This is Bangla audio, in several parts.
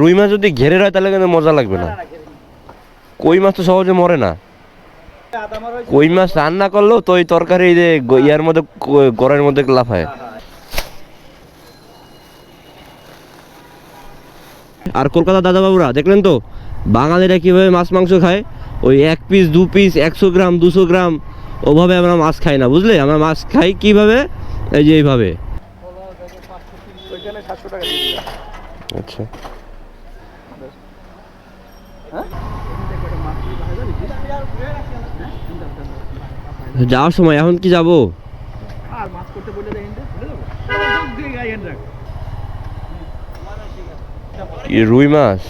রুই মাছ যদি ঘেরে হয় তাহলে কিন্তু মজা লাগবে না। কই মাছ তো সহজে মরে না। কই মাছ রান্না করলেও তো ওই তরকারি যে ইয়ার মধ্যে গড়ের মধ্যে লাফায় আর কলকাতা দাদাবাবুরা দেখলেন তো? বাঙালিরা কীভাবে মাছ মাংস খায়? ওই এক পিস দু পিস একশো গ্রাম দুশো গ্রাম ওভাবে আমরা মাছ খাই না বুঝলে? আমরা মাছ খাই কীভাবে? এই যে এইভাবে। আচ্ছা। যাওয়ার সময় এখন কি যাব? আর মাছ করতে বলে কি রুই মাছ?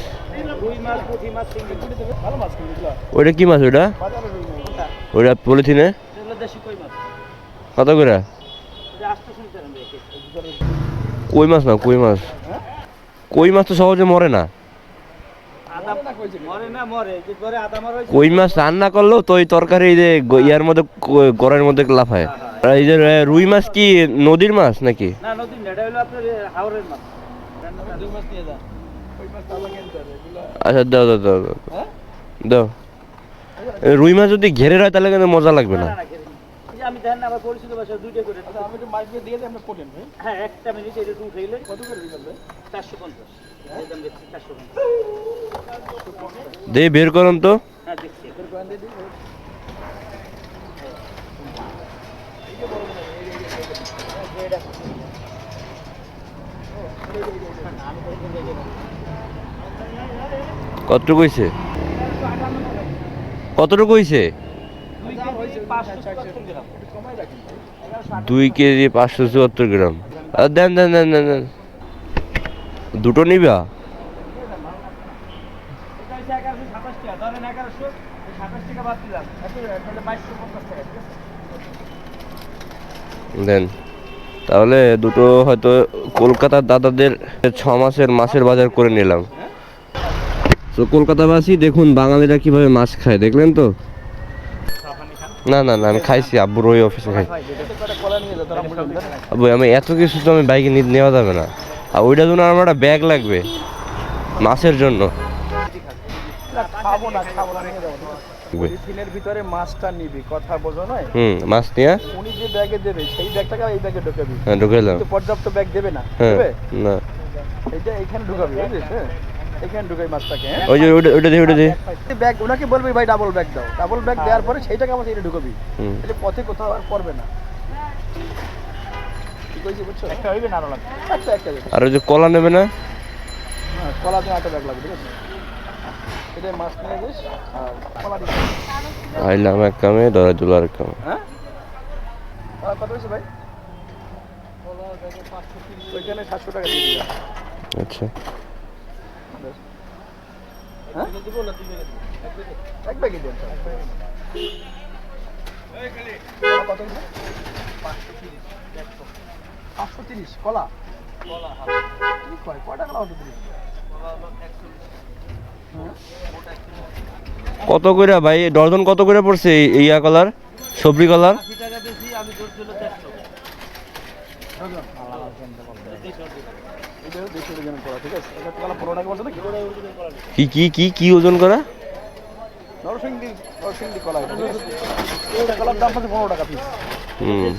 ওইটা কি মাছ ওইটা? ওইটা পলিথিনে? কত করে? কই মাছ না কই মাছ? কই মাছ তো সহজে মরে না। কই মাছ রান্না করলেও তো ওই তরকারি এই যে ইয়ার মধ্যে গড়ের মধ্যে লাফায়। আর এই যে রুই মাছ কি নদীর মাছ নাকি? আচ্ছা দাও দাও দাও দাও। হ্যাঁ? দাও। রুই মাছ যদি ঘেরে হয় তাহলে কিন্তু মজা লাগবে না। আমি দেন না আমার পরিচিত বাসা দুইটা করে আমি একটু মাছ দিয়ে দিয়ে দিই আপনি পড়লেন ভাই। হ্যাঁ একটা মিনিট এটা একটু উঠাইলে। কত করে দিবেন চারশো পঞ্চাশ। চারশো পঞ্চাশ। দে বের করুন তো। কতটুকু হইছে? কতটুকু হইছে? দুই কেজি পাঁচশো চুয়াত্তর গ্রাম। দেন দেন দেন দেন। দুটো নিবা? দেন। তাহলে দুটো হয়তো কলকাতার দাদাদের ছ মাসের মাছের বাজার করে নিলাম। তো কলকাতাবাসী দেখুন বাঙালিরা কীভাবে মাছ খায় দেখলেন তো? না না না আমি খাইছি আব্বুর ওই অফিসে খাই। আব্বু আমি এত কিছু তো আমি বাইকে নেওয়া যাবে না। আর ওইটার জন্য আমার একটা ব্যাগ লাগবে মাছের জন্য। খাব না খাব না। পলিথিনের ভিতরে মাছটা নিবি কথা বোঝো নয়? হুম মাছ নিয়ে? উনি যে ব্যাগে দেবে সেই ব্যাগটাকে এই ব্যাগে ঢুকাবি হ্যাঁ কিন্তু পর্যাপ্ত ব্যাগ দেবে না হ্যাঁ দেবে? না। এইটা এখানে ঢুকাবি বুঝলিস? হ্যাঁ এখানে ঢুকাই মাছটাকে হ্যাঁ? ওই যে দিয়ে ওইটা দিয়ে। ব্যাগ ওনাকে বলবি ভাই ডাবল ব্যাগ দাও। ডাবল ব্যাগ দেওয়ার পরে সেইটাকে আমাদের এটা ঢুকাবি। হুম। এটা পথে কোথাও আর পড়বে না। না আরও ওই যে কলা নেবে না? হ্যাঁ কলা দিয়ে আটা ব্যাগ লাগবে ঠিক আছে এটা মাছ নিয়ে যাস আর কলা দিবি আইলাম এক কামে ধরা দিল আর এক কামে। হ্যাঁ? কলা ভাই? আচ্ছা। হ্যাঁ? কলা পাঁচশো তিরিশ। কলা? কলা কয়? কয়টা কলা হতো তিরিশ কত করে ভাই? ডর্জন কত করে পড়ছে ইয়া কলার? সবরি কলার? কি কি কি কি ওজন করা? নরসিংদী নরসিংদী কলা এটা, কলার দাম পনেরো টাকা পিস হুম।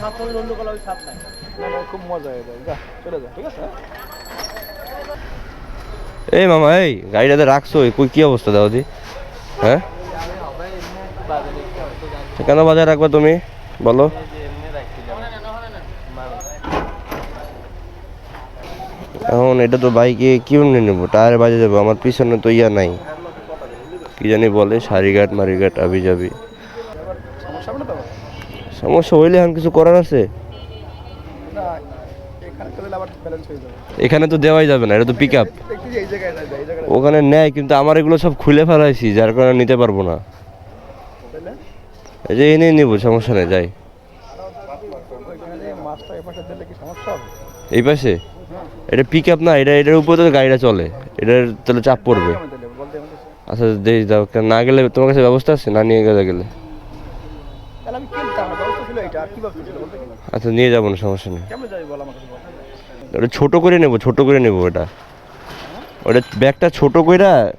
খুব মজা এটা যা চলে যা ঠিক আছে? এই মামা এই গাড়িটাতে রাখছো কই কি অবস্থা দাও দি? হ্যাঁ? কেন বাজার রাখবে তুমি? বলো। এখন এটা তো বাইকে কি নিয়ে নেব? টায়ার বাজে যাব আমার পিছনে তো ইয়া নাই। কি জানি বলে সারিঘাট মারিঘাট আবি যাবি সমস্যা হইলে এখন কিছু করার আছে? এখানে তো দেওয়াই যাবে না এটা তো পিক আপ দেখি ওখানে নেয় কিন্তু আমার এগুলো সব খুলে ফেলাইছি যার কারণে নিতে পারব না। এই যে এনে নিবো সমস্যা নেই যাই। এই পাশে? এটা পিক আপ না এটা এটার উপরে তো গাড়িটা চলে। এটার তাহলে চাপ পড়বে। আচ্ছা দেই দাও না গেলে তোমার কাছে ব্যবস্থা আছে? না নিয়ে গেলে গেলে। আচ্ছা নিয়ে যাব না সমস্যা নেই। ওটা ছোট করে নেব ছোট করে নেব এটা। ওটা ব্যাগটা ছোট কইরা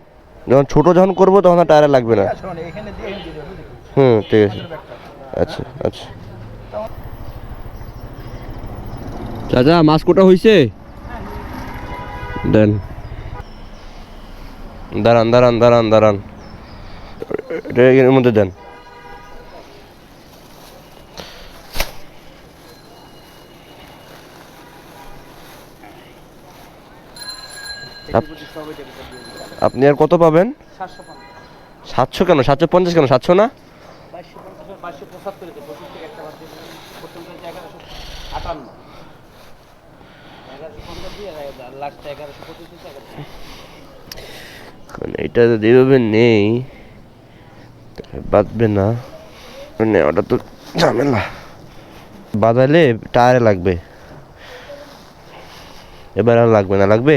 যখন ছোট যখন করব তখন আর টায়ারে লাগবে না। দেবো, বুঝলি? হুম ঠিক আছে। ব্যাগটা। আচ্ছা আচ্ছা। চাচা মাছ কোটা হইছে? দেন। দাঁড়ান দাঁড়ান দাঁড়ান দাঁড়ান। এটা এর মধ্যে দেন আপ- এগুলো সব এটা ভিতর দিয়ে দিতে হবে। আপনি আর কত পাবেন? সাতশো কেন? সাতশো পঞ্চাশ কেন? সাতশো না? 2250 আর 2275 তে 25 থেকে একটা বাদ দিয়ে দিলাম। প্রথম থেকে 1158 1150 দিয়ে আর লাস্ট 1125 দিতে 1150 কারণ এটা যদি এভাবে নেই বাঁধবে না। নেওয়াটা তো ঝামেলা। বাঁধালে টায়ারে লাগবে। এবার আর লাগবে না, লাগবে?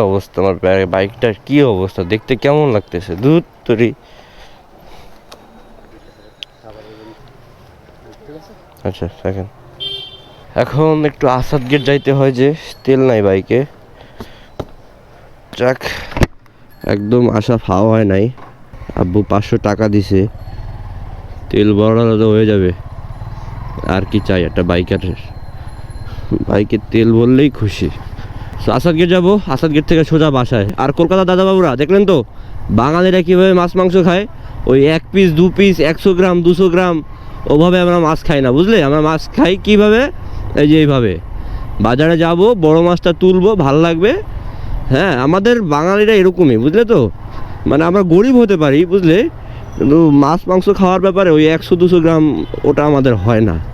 অবস্থা? আমার বাইকটার কি অবস্থা? দেখতে কেমন লাগতেছে? দুধ তরি। আচ্ছা এখন একটু আসাদ গেট যাইতে হয় যে, তেল নাই বাইকে। যাক একদম আশা ফাওয়া হয় নাই। আব্বু পাঁচশো টাকা দিছে। তেল ভরালে তো হয়ে যাবে। আর কি চাই? একটা বাইকারের। বাইকে তেল ভরলেই খুশি। আসাদ গেট যাব আসাদ গেট থেকে সোজা বাসায়। আর কলকাতা দাদাবাবুরা, দেখলেন তো? বাঙালিরা কীভাবে মাছ, মাংস খায়? ওই এক পিস দু পিস একশো গ্রাম, দুশো গ্রাম, ওভাবে আমরা মাছ খাই না, বুঝলে? আমরা মাছ খাই কীভাবে? এই যে এইভাবে। বাজারে যাব, বড় মাছটা তুলবো, ভালো লাগবে। হ্যাঁ আমাদের বাঙালিরা এরকমই, বুঝলে তো? মানে আমরা গরিব হতে পারি, বুঝলে? কিন্তু মাছ, মাংস খাওয়ার ব্যাপারে ওই একশো, দুশো গ্রাম ওটা আমাদের হয় না।